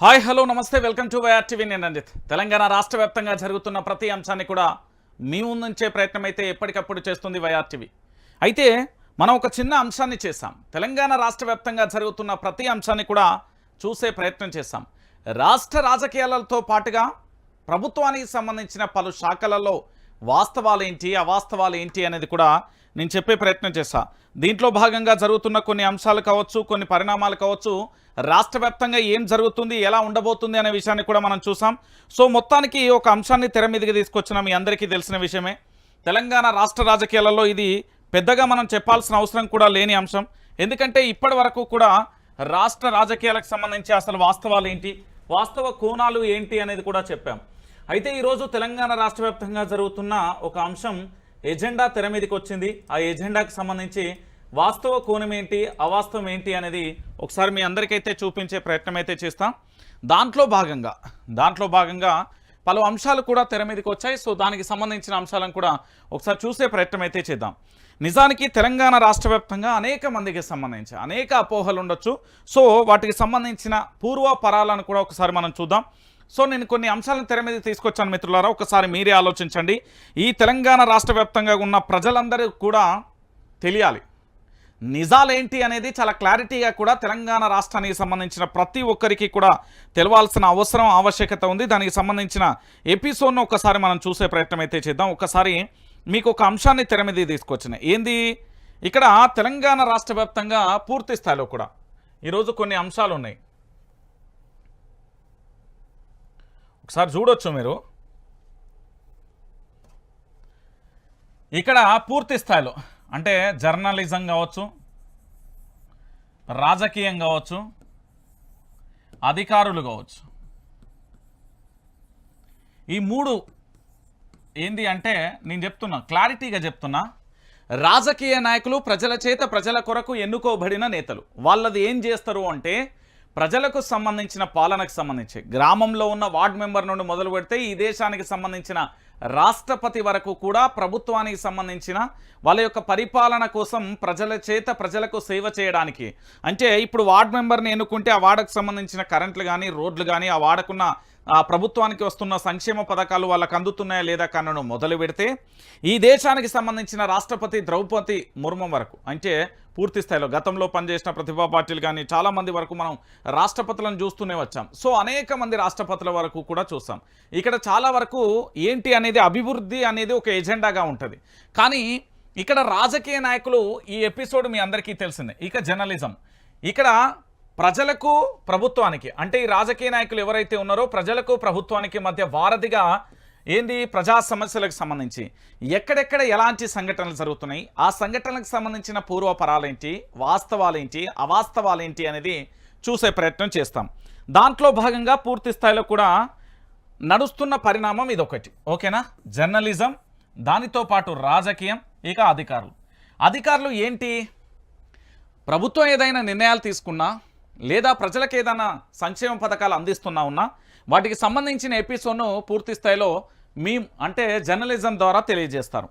Hi hello నమస్తే welcome to YR TV. నేను రంజిత్. తెలంగాణ రాష్ట్ర వ్యాప్తంగా జరుగుతున్న ప్రతి అంశాన్ని కూడా మీ ముందుంచే ప్రయత్నం అయితే ఎప్పటికప్పుడు చేస్తుంది వైఆర్ టీవీ. అయితే మనం ఒక చిన్న అంశాన్ని చేశాం. తెలంగాణ రాష్ట్ర వ్యాప్తంగా జరుగుతున్న ప్రతి అంశాన్ని కూడా చూసే ప్రయత్నం చేశాం. రాష్ట్ర రాజకీయాలతో పాటుగా ప్రభుత్వానికి సంబంధించిన పలు శాఖలలో వాస్తవాలు ఏంటి అవాస్తవాలు ఏంటి అనేది కూడా నేను చెప్పే ప్రయత్నం చేశా దీంట్లో భాగంగా జరుగుతున్న కొన్ని అంశాలు కావచ్చు కొన్ని పరిణామాలు కావచ్చు రాష్ట్ర వ్యాప్తంగా ఏం జరుగుతుంది ఎలా ఉండబోతుంది అనే విషయాన్ని కూడా మనం చూసాం. సో మొత్తానికి ఒక అంశాన్ని తెర మీదకి తీసుకొచ్చిన మీ అందరికీ తెలిసిన విషయమే. తెలంగాణ రాష్ట్ర రాజకీయాలలో ఇది పెద్దగా మనం చెప్పాల్సిన అవసరం కూడా లేని అంశం. ఎందుకంటే ఇప్పటి వరకు కూడా రాష్ట్ర రాజకీయాలకు సంబంధించి అసలు వాస్తవాలు ఏంటి వాస్తవ కోణాలు ఏంటి అనేది కూడా చెప్పాం. అయితే ఈరోజు తెలంగాణ రాష్ట్ర వ్యాప్తంగా జరుగుతున్న ఒక అంశం ఎజెండా తెర మీదకి వచ్చింది ఆ ఎజెండాకి సంబంధించి వాస్తవ కోణం ఏంటి అవాస్తవం ఏంటి అనేది ఒకసారి మీ అందరికైతే చూపించే ప్రయత్నం అయితే చేస్తాం. దాంట్లో భాగంగా దాంట్లో భాగంగా పలు అంశాలు కూడా తెర మీదకి వచ్చాయి సో దానికి సంబంధించిన అంశాలను కూడా ఒకసారి చూసే ప్రయత్నం అయితే చేద్దాం. నిజానికి తెలంగాణ రాష్ట్ర వ్యాప్తంగా అనేక మందికి సంబంధించి అనేక అపోహలు ఉండొచ్చు. సో వాటికి సంబంధించిన పూర్వపరాలను కూడా ఒకసారి మనం చూద్దాం. సో నేను కొన్ని అంశాలను తెర మీద తీసుకొచ్చాను మిత్రులారా. ఒకసారి మీరే ఆలోచించండి. ఈ తెలంగాణ రాష్ట్ర ఉన్న ప్రజలందరూ కూడా తెలియాలి. నిజాలేంటి అనేది చాలా క్లారిటీగా కూడా తెలంగాణ రాష్ట్రానికి సంబంధించిన ప్రతి ఒక్కరికి కూడా తెలవాల్సిన అవసరం ఆవశ్యకత ఉంది. దానికి సంబంధించిన ఎపిసోడ్ను ఒకసారి మనం చూసే ప్రయత్నం అయితే చేద్దాం. ఒకసారి మీకు ఒక అంశాన్ని తెర మీద తీసుకొచ్చిన. ఏంది? ఇక్కడ తెలంగాణ రాష్ట్ర పూర్తి స్థాయిలో కూడా ఈరోజు కొన్ని అంశాలు ఉన్నాయి ఒకసారి చూడొచ్చు మీరు. ఇక్కడ పూర్తి స్థాయిలో అంటే జర్నలిజం కావచ్చు రాజకీయం కావచ్చు అధికారులు కావచ్చు. ఈ మూడు ఏంది అంటే నేను చెప్తున్నా క్లారిటీగా చెప్తున్నా. రాజకీయ నాయకులు ప్రజల చేత ప్రజల కొరకు ఎన్నుకోబడిన నేతలు. వాళ్ళది ఏం చేస్తారు అంటే ప్రజలకు సంబంధించిన పాలనకు సంబంధించి గ్రామంలో ఉన్న వార్డ్ మెంబర్ నుండి మొదలు పెడితే ఈ దేశానికి సంబంధించిన రాష్ట్రపతి వరకు కూడా ప్రభుత్వానికి సంబంధించిన వాళ్ళ యొక్క పరిపాలన కోసం ప్రజల చేత ప్రజలకు సేవ చేయడానికి. అంటే ఇప్పుడు వార్డ్ మెంబర్ని ఎన్నుకుంటే ఆ వార్డుకు సంబంధించిన కరెంట్లు కానీ రోడ్లు కానీ ఆ వాడకున్న ప్రభుత్వానికి వస్తున్న సంక్షేమ పథకాలు వాళ్ళకు అందుతున్నాయా లేదా కన్నను మొదలు పెడితే ఈ దేశానికి సంబంధించిన రాష్ట్రపతి ద్రౌపది ముర్ము వరకు అంటే పూర్తి స్థాయిలో గతంలో పనిచేసిన ప్రతిభా పార్టీలు కానీ చాలామంది వరకు మనం రాష్ట్రపతులను చూస్తూనే వచ్చాం. సో అనేక మంది రాష్ట్రపతుల వరకు కూడా చూస్తాం. ఇక్కడ చాలా వరకు ఏంటి అనేది అభివృద్ధి అనేది ఒక ఎజెండాగా ఉంటుంది. కానీ ఇక్కడ రాజకీయ నాయకులు ఈ ఎపిసోడ్ మీ అందరికీ తెలిసిందే. ఇక జర్నలిజం. ఇక్కడ ప్రజలకు ప్రభుత్వానికి అంటే ఈ రాజకీయ నాయకులు ఎవరైతే ఉన్నారో ప్రజలకు ప్రభుత్వానికి మధ్య వారధిగా ఏంది? ప్రజా సమస్యలకు సంబంధించి ఎక్కడెక్కడ ఎలాంటి సంఘటనలు జరుగుతున్నాయి? ఆ సంఘటనలకు సంబంధించిన పూర్వపరాలేంటి? వాస్తవాలేంటి? అవాస్తవాలేంటి అనేది చూసే ప్రయత్నం చేస్తాం. దాంట్లో భాగంగా పూర్తి స్థాయిలో కూడా నడుస్తున్న పరిణామం ఇదొకటి. ఓకేనా? జర్నలిజం దానితో పాటు రాజకీయం ఇక అధికారులు. అధికారులు ఏంటి? ప్రభుత్వం ఏదైనా నిర్ణయాలు తీసుకున్నా లేదా ప్రజలకు ఏదైనా సంక్షేమ పథకాలు అందిస్తున్నా ఉన్నా వాటికి సంబంధించిన ఎపిసోడ్ను పూర్తి స్థాయిలో మీ అంటే జర్నలిజం ద్వారా తెలియజేస్తారు.